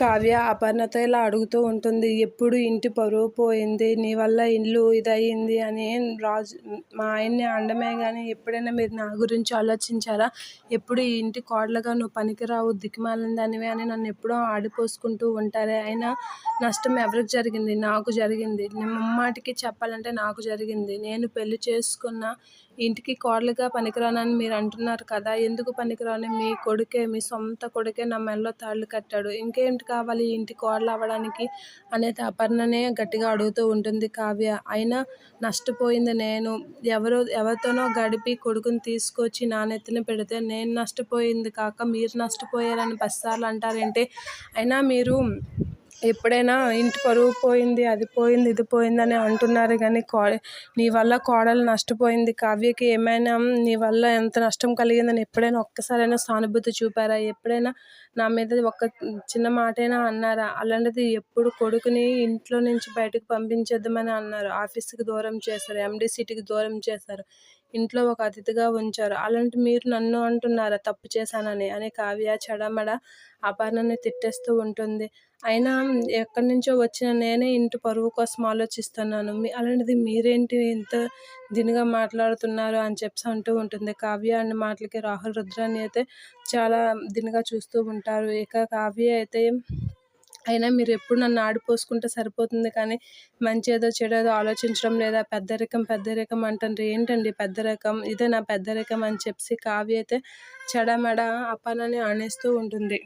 కావ్య అపర్ణత ఇలా అడుగుతూ ఉంటుంది ఎప్పుడు ఇంటి పరువు పోయింది? నీ వల్ల ఇల్లు ఇదయింది? అని రాజు మా ఆయన్ని అండమే కానీ ఎప్పుడైనా మీరు నా గురించి ఆలోచించారా? ఎప్పుడు ఈ ఇంటి కోడలుగా నువ్వు పనికిరావు దిక్కుమాలిన దానివే అని నన్ను ఎప్పుడూ ఆడిపోసుకుంటూ ఉంటారే. అయినా నష్టం ఎవరికి జరిగింది? నాకు జరిగింది. ముమ్మాటికి చెప్పాలంటే నాకు జరిగింది. నేను పెళ్ళి చేసుకున్న ఇంటికి కోడలుగా పనికిరానని మీరు అంటున్నారు కదా ఎందుకు పనికిరాని? మీ కొడుకే మీ సొంత కొడుకే నా మెల్లో తాళ్ళు కట్టాడు. ఇంకేంటి కావాలి ఇంటి కోడలు అవ్వడానికి అనేది అపర్ణనే గట్టిగా అడుగుతూ ఉంటుంది కావ్య. అయినా నష్టపోయింది నేను. ఎవరో ఎవరితోనో గడిపి కొడుకుని తీసుకొచ్చి నాణ్యతను పెడితే నేను నష్టపోయింది కాక మీరు నష్టపోయారని పసిసార్లు అంటారంటే? అయినా మీరు ఎప్పుడైనా ఇంటి పరువు పోయింది అది పోయింది ఇది పోయిందని అంటున్నారు కానీ కో నీ వల్ల కోడలు నష్టపోయింది. కావ్యకి ఏమైనా నీ వల్ల ఎంత నష్టం కలిగిందని ఎప్పుడైనా ఒక్కసారైనా సానుభూతి చూపారా? ఎప్పుడైనా నా మీద ఒక్క చిన్న మాటైనా అన్నారా? అలాంటిది ఎప్పుడు కొడుకుని ఇంట్లో నుంచి బయటకు పంపించేద్దామని అన్నారు. ఆఫీస్కి దూరం చేశారు ఎండి సిటీకి దూరం చేశారు ఇంట్లో ఒక అతిథిగా ఉంచారు. అలాంటి మీరు నన్ను అంటున్నారా? తప్పు చేశానని. అనే కావ్య చెడమడ అపర్ణని తిట్టేస్తూ ఉంటుంది. అయినా ఎక్కడి నుంచో వచ్చిన నేనే ఇంటి పరువు కోసం ఆలోచిస్తున్నాను. మీ అలాంటిది మీరేంటి ఇంత దీనిగా మాట్లాడుతున్నారు అని చెప్పి అంటూ ఉంటుంది. కావ్య అన్న మాటలకి రాహుల్ రుద్రాన్ని అయితే చాలా దీనిగా చూస్తూ ఉంటారు. ఇక కావ్య అయితే అయినా మీరు ఎప్పుడు నన్ను ఆడిపోసుకుంటే సరిపోతుంది కానీ మంచి ఏదో చెడు ఏదో ఆలోచించడం లేదా పెద్దరికం పెద్దరికం అంటారు. ఏంటండి పెద్దరికం ఇదే నా పెద్దరికం అని చెప్పి కావ్య అయితే చెడమెడ అపనని అనేస్తూ ఉంటుంది.